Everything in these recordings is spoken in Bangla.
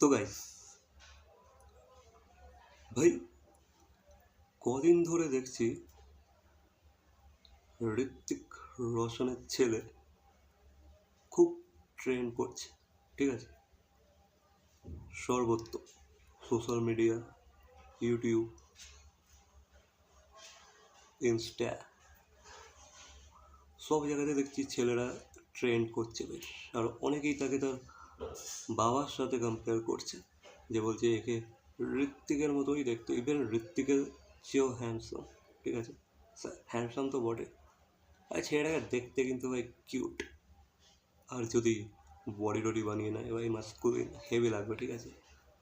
তো গাইস ভাই, কদিন ধরে দেখছি ঋত্বিক রোশনের ছেলে খুব ট্রেন্ড করছে, ঠিক আছে? সর্বত্র সোশ্যাল মিডিয়া ইউটিউব ইনস্টা সব জায়গাতে দেখছি ছেলেরা ট্রেন্ড করছে বেশ আর অনেকেই তাকে তার বাবার সাথে কম্পেয়ার করছে। যে বলছে, একে ঋত্বিকের মতোই দেখতে। ইভেন ঋত্বিকের চেয়েও হ্যান্ডসাম ঠিক আছে? হ্যান্ডসাম তো বটে আর ছেলেটাকে দেখতে কিন্তু ভাই কিউট আর যদি বডি টডি বানিয়ে নেয়, ভাই মাস্কুলিন হেভি লাগবে, ঠিক আছে?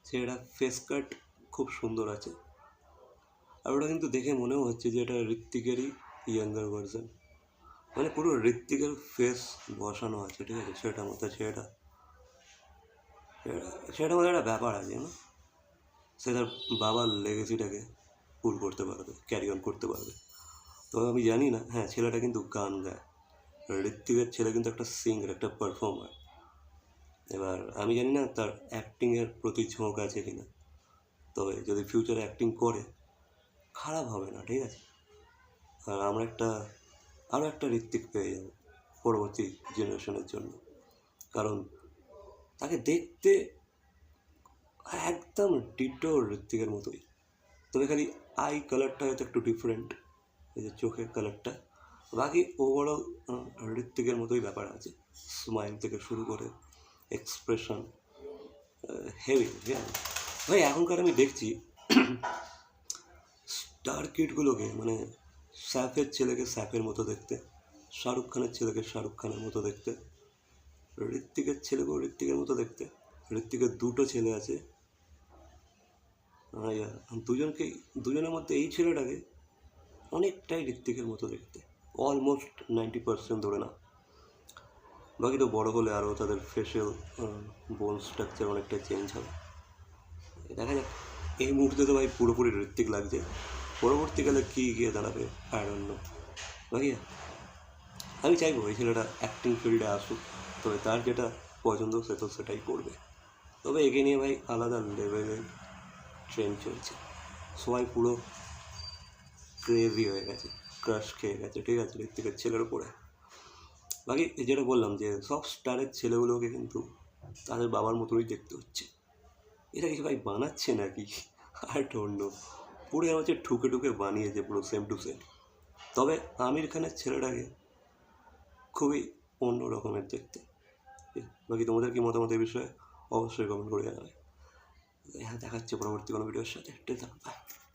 ছেলেটা ফেস কাট খুব সুন্দর আছে। আর ওটা কিন্তু দেখে মনেও হচ্ছে যে এটা ঋত্বিকেরই ইয়াঙ্গার ভার্সন মানে পুরো ঋত্বিকের ফেস বসানো আছে, ঠিক আছে? সেটার মতো সেটা মধ্যে একটা ব্যাপার আছে না সে তার বাবার লেগেসিটাকে পুল করতে পারবে ক্যারি অন করতে পারবে। তবে আমি জানি না হ্যাঁ ছেলেটা কিন্তু গান গায়। ঋত্বিকের ছেলে কিন্তু একটা সিঙ্গার একটা পারফর্মার এবার আমি জানি না তার অ্যাক্টিংয়ের প্রতি ঝোঁক আছে কি না তবে যদি ফিউচারে অ্যাক্টিং করে, খারাপ হবে না, ঠিক আছে? আর আমরা একটা আরও একটা ঋত্বিক পেয়ে যাব পরবর্তী জেনারেশনের জন্য। কারণ তাকে দেখতে একদম ডিটো ঋত্বিকের মতোই। তবে খালি আই কালারটা হয়তো একটু ডিফারেন্ট এই যে চোখের কালারটা বাকি ওভারঅল ঋত্বিকের মতোই ব্যাপার আছে। স্মাইল থেকে শুরু করে এক্সপ্রেশন হেভি ভাই, এখনকার আমি দেখছি স্টার কিডগুলোকে মানে স্যাফের ছেলেকে স্যাফের মতো দেখতে, শাহরুখ খানের ছেলেকে শাহরুখ খানের মতো দেখতে। ঋত্বিকের ছেলেকেও ঋত্বিকের মতো দেখতে। ঋত্বিকের দুটো ছেলে আছে। দুজনকেই, দুজনের মধ্যে এই ছেলেটাকে অনেকটাই ঋত্বিকের মতো দেখতে। অলমোস্ট নাইনটি পার্সেন্ট ধরে না বাকি তো বড় হলে আরও তাদের ফেশিয়াল বোন স্ট্রাকচার অনেকটা চেঞ্জ হবে। দেখা যাক। এই মুহূর্তে তো ভাই পুরোপুরি ঋত্বিক লাগছে। পরবর্তীকালে কী গিয়ে দাঁড়াবে? আয়রন্য বাকি, আমি চাইব এই ছেলেটা অ্যাক্টিং ফিল্ডে আসুক। তবে তার যেটা পছন্দ সে তো সেটাই করবে। তবে একে নিয়ে ভাই আলাদা লেভেলের ট্রেন্ড চলছে। সবাই পুরো ক্রেজি হয়ে গেছে ক্রাশ খেয়ে গেছে, ঠিক আছে ঋত্বিকের ছেলের উপরে। বাকি যেটা বললাম যে সব স্টারের ছেলেগুলোকে কিন্তু তাদের বাবার মতোই দেখতে হচ্ছে। এটা কি ভাই বানাচ্ছে নাকি? আর নো পুরো হচ্ছে ঠুকে ঠুকে বানিয়েছে পুরো সেম টু সেম তবে আমির খানের ছেলেটাকে খুবই অন্য রকমের দেখতে। বাকি তোমাদের কি মতামত এই বিষয়ে অবশ্যই কমেন্ট করে জানাবে। হ্যাঁ দেখাচ্ছে পরবর্তী কোনো ভিডিওর সাথে।